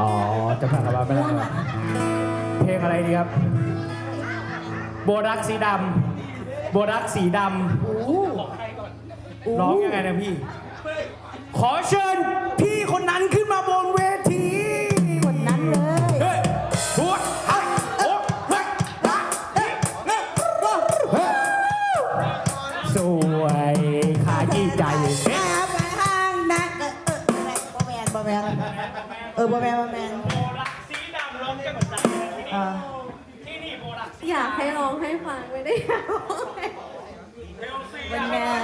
อ๋อจะผ่านมาไม่ได้ครับเพลงอะไรดีครับ โบรักสีดำโบรักสีดำร้องยังไงนะพี่ ขอเชิญพี่คนนั้นขึ้นมาบนเวทีคนนั้นเลยเฮ้ยหัวเฮ้ยหัวเฮ้ยละเฮ้ยเฮ้ยเฮ้ยสวยขายี่ใจเฮ้ยอาไปห้างนักเออเออบ่แมนบ่แมน เออบ่แมนบ่แมนสีดำร้องกันหมดใจอ่าที่นี่โบรักอยากให้ร้องให้ฟังไม่ได้อยากร้องให้วันงานเทศกาลผ่านมา